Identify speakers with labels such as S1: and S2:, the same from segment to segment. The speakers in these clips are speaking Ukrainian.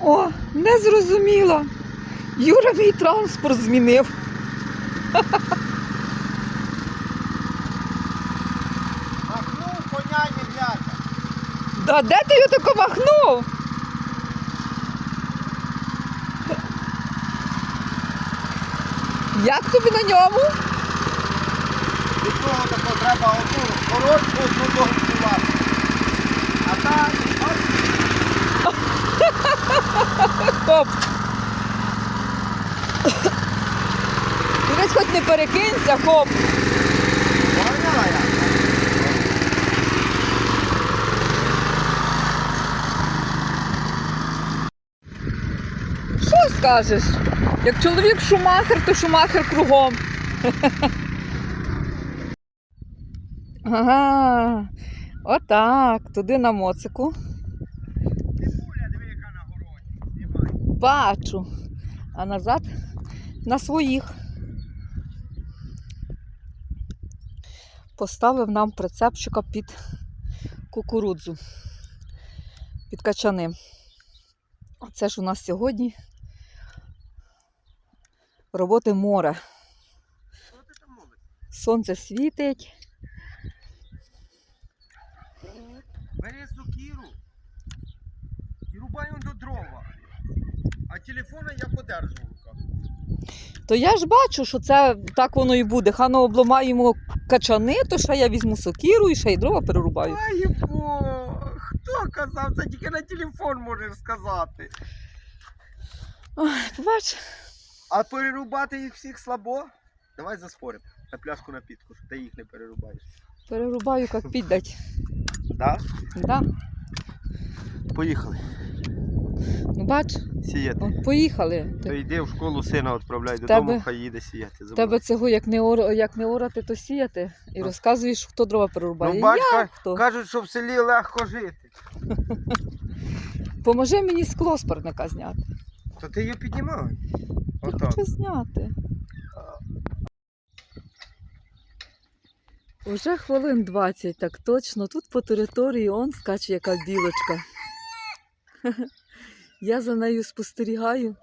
S1: О, не зрозуміло. Юра мій транспорт змінив.
S2: Махнув коня дядя.
S1: Да де ти його тако махнув? Як тобі на ньому?
S2: Від того такого треба одну коротку, одну довгу. А так,
S1: Хоп. Ти десь хоч не перекинься, хоп. Що скажеш? Як чоловік шумахер, то шумахер кругом. Ага, отак, туди на моцику. Бачу. А назад на своїх. Поставив нам прицепчика під кукурудзу, під качани. Це ж у нас сьогодні роботи море. Сонце світить.
S2: Бери сукіру і рубай до дрова. А телефона я подержу в руках.
S1: То я ж бачу, що це так воно і буде. Хано обламаємо качани, то ще я візьму сокіру і ще й дрова перерубаю.
S2: Ай, бо, хто казав, це тільки на телефон можеш сказати.
S1: Ой, побач.
S2: А перерубати їх всіх слабо? Давай заспоримо на пляшку напітку, що ти їх не перерубаєш.
S1: Перерубаю, як піддать.
S2: Да?
S1: Да?
S2: Поїхали.
S1: Ну бач,
S2: Сіяти.
S1: о, поїхали.
S2: То йди в школу сина відправляй
S1: Тебе-
S2: додому, хай їде сіяти. за.
S1: Тебе цього як не, ор... як не орати, то сіяти. І
S2: Ну.
S1: розказуєш, хто дрова перерубає.
S2: Ну, бач,
S1: я хто?
S2: Кажуть, що в селі легко жити.
S1: Поможи мені скло з парника зняти.
S2: То ти її піднімай.
S1: Я хочу зняти. Уже хвилин 20, так точно. Тут по території он скаче яка білочка. Я за нею спостерігаю.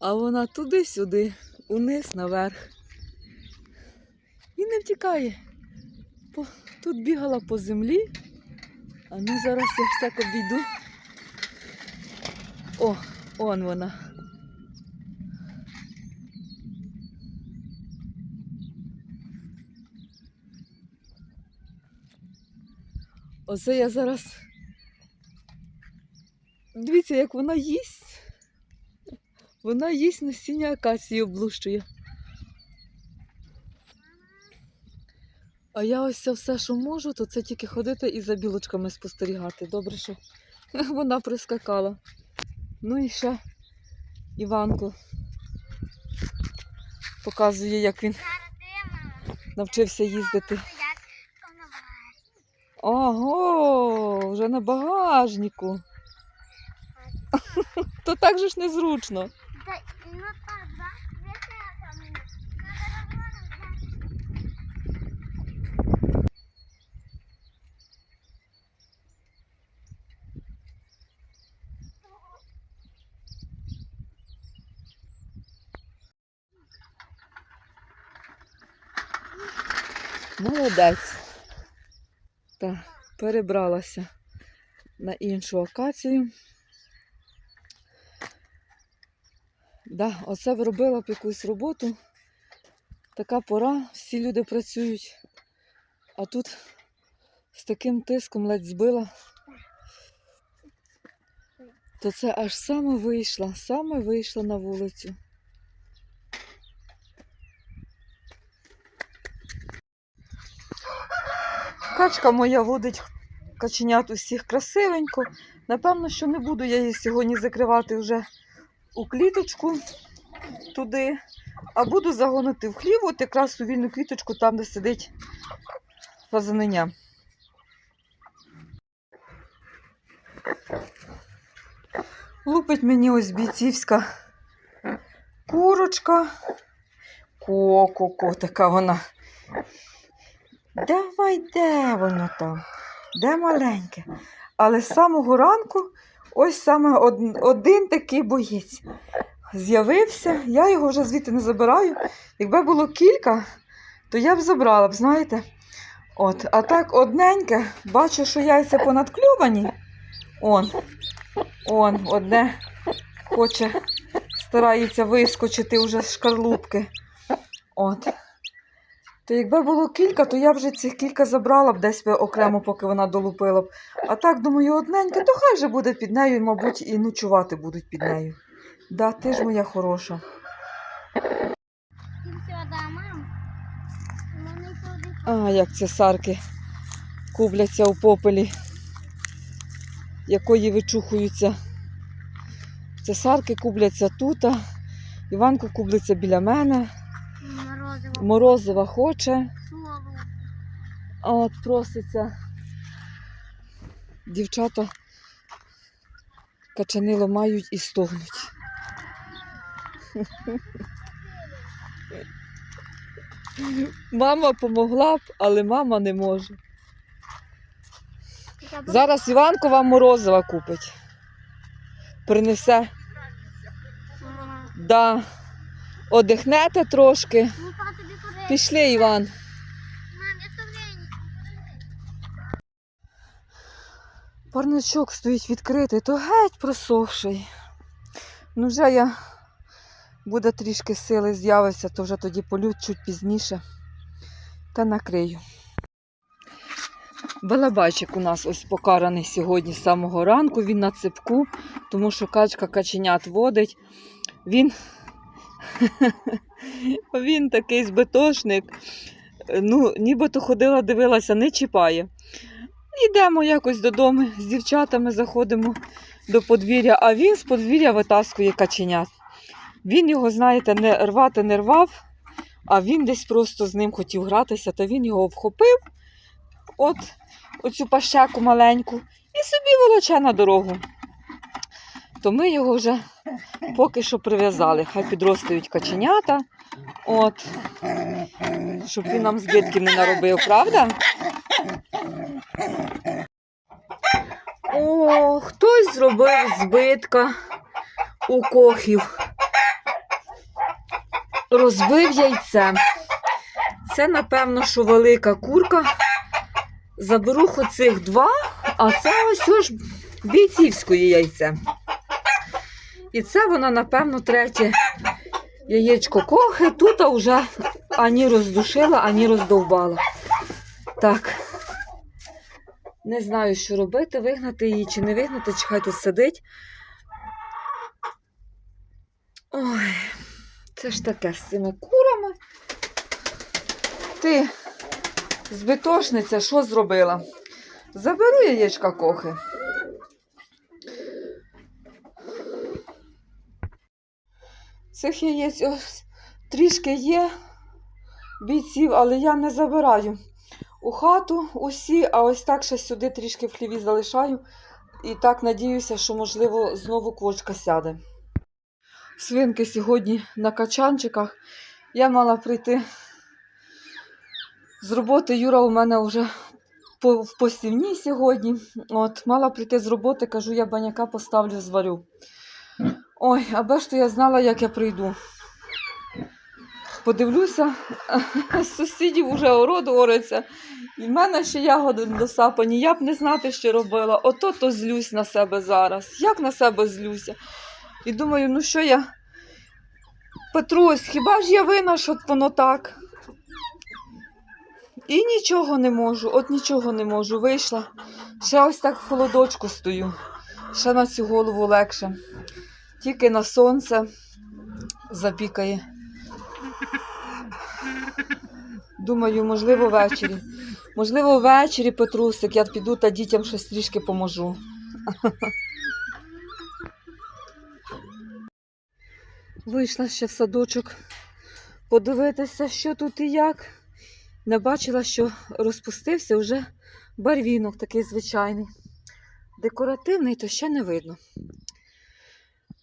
S1: А вона туди-сюди, униз, наверх. І не втікає. Тут бігала по землі. А ну зараз я ж обійду. О, он вона. Оце я зараз. Дивіться, як вона їсть. Вона їсть насіння акації облущує. А я ось це все, що можу, то це тільки ходити і за білочками спостерігати. Добре, що вона прискакала. Ну і ще Іванку показує, як він навчився їздити. Ого, вже на багажнику. То так же ж незручно.
S3: Ну так,
S1: Молодець. Так, перебралася на іншу акацію. Да, оце вробила б якусь роботу. Така пора, всі люди працюють. А тут з таким тиском ледь збила. То це аж саме вийшла, саме вийшла на вулицю. Качка моя водить каченят усіх красивенько. Напевно, що не буду я її сьогодні закривати вже у кліточку туди, а буду загонити в хлів, от якраз у вільну квіточку, там, де сидить фазаненя. Лупить мені ось бійцівська курочка. Ко-ко-ко, така вона. Давай, де воно там? Де маленьке? Але з самого ранку ось саме один, один такий боєць з'явився. Я його вже звідти не забираю. Якби було кілька, то я б забрала б, знаєте. От, а так одненьке, бачу, що яйця понадкльовані. Он, он, одне хоче, старається вискочити вже з шкарлупки. От. То якби було кілька, то я вже цих кілька забрала б десь окремо, поки вона долупила б. А так, думаю, одненьке, то хай же буде під нею, мабуть, і ночувати будуть під нею. Да, ти ж моя хороша. А, як ці сарки кубляться у попелі, якої вичухуються. Цесарки кубляться тут, Іванко кублиться біля мене,
S3: морозиво.
S1: морозива хоче, а от проситься. Дівчата качанило мають і стогнуть. Мама помогла б, але мама не може. Зараз Іванко вам морозива купить. Принесе. Да. Одихнете трошки.
S3: Ну?
S1: Пішли, Іван. Парничок стоїть відкритий, то геть просохший. Ну вже я буде трішки сили з'явиться, то вже тоді полють чуть пізніше. Та накрию. Балабайчик у нас ось покараний сьогодні з самого ранку. Він на цепку, тому що качка каченят водить. Він, він такий збитошник. Ну, нібито ходила, дивилася, не чіпає. Йдемо якось додому з дівчатами, заходимо до подвір'я, а він з подвір'я витаскує каченят. Він його, знаєте, не рвати не рвав, а він десь просто з ним хотів гратися, то він його вхопив, от оцю пащаку маленьку, і собі волоче на дорогу. То ми його вже поки що прив'язали. Хай підростають каченята, от, щоб він нам збитків не наробив, правда? О, хтось зробив збитка у кохів. Розбив яйце. Це, напевно, що велика курка. Заберу хоч два, а це ось ось бійцівської яйце. І це вона, напевно, третє яєчко кохи. Тут вже ані роздушила, ані роздовбала. Так. Не знаю, що робити, вигнати її чи не вигнати, чи хай тут сидить. Ой, це ж таке з цими курами. Ти, збитошниця, що зробила? Заберу яєчка кохи. Цих яєць ось трішки є бійців, але я не забираю у хату усі, а ось так ще сюди трішки в хліві залишаю. І так надіюся, що, можливо, знову квочка сяде. Свинки сьогодні на качанчиках. Я мала прийти з роботи. Юра у мене вже в посівні сьогодні. От, мала прийти з роботи, кажу, я баняка поставлю, зварю. Ой, аби ж то я знала, як я прийду. Подивлюся, сусідів уже ород ориться. І в мене ще ягоди досапані, я б не знати, що робила. Ото то злюсь на себе зараз. Як на себе злюся? І думаю, ну що я. Петрусь, хіба ж я вина, що воно так? І нічого не можу, от нічого не можу. Вийшла. Ще ось так в холодочку стою. Ще на цю голову легше. Тільки на сонце запікає. Думаю, можливо, ввечері. Можливо, ввечері, Петрусик, я піду та дітям щось трішки поможу. Вийшла ще в садочок подивитися, що тут і як. Не бачила, що розпустився вже барвінок такий звичайний. Декоративний, то ще не видно.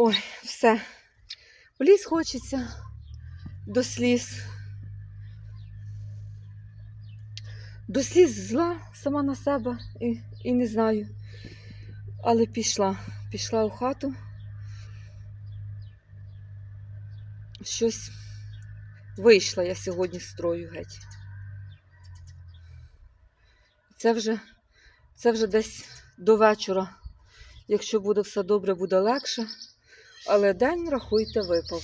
S1: Ой, все. В ліс хочеться до сліз. До сліз зла сама на себе і, і не знаю. Але пішла, пішла у хату. Щось вийшла я сьогодні з строю геть. Це вже, це вже десь до вечора. Якщо буде все добре, буде легше. Але день, рахуйте, випав.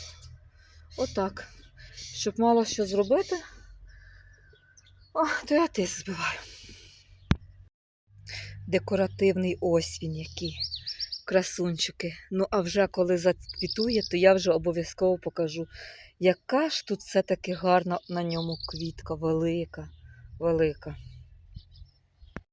S1: Отак. Щоб мало що зробити. О, то я тиск збиваю. Декоративний ось він який. Красунчики. Ну, а вже коли зацвітує, то я вже обов'язково покажу, яка ж тут все-таки гарна на ньому квітка, велика, велика.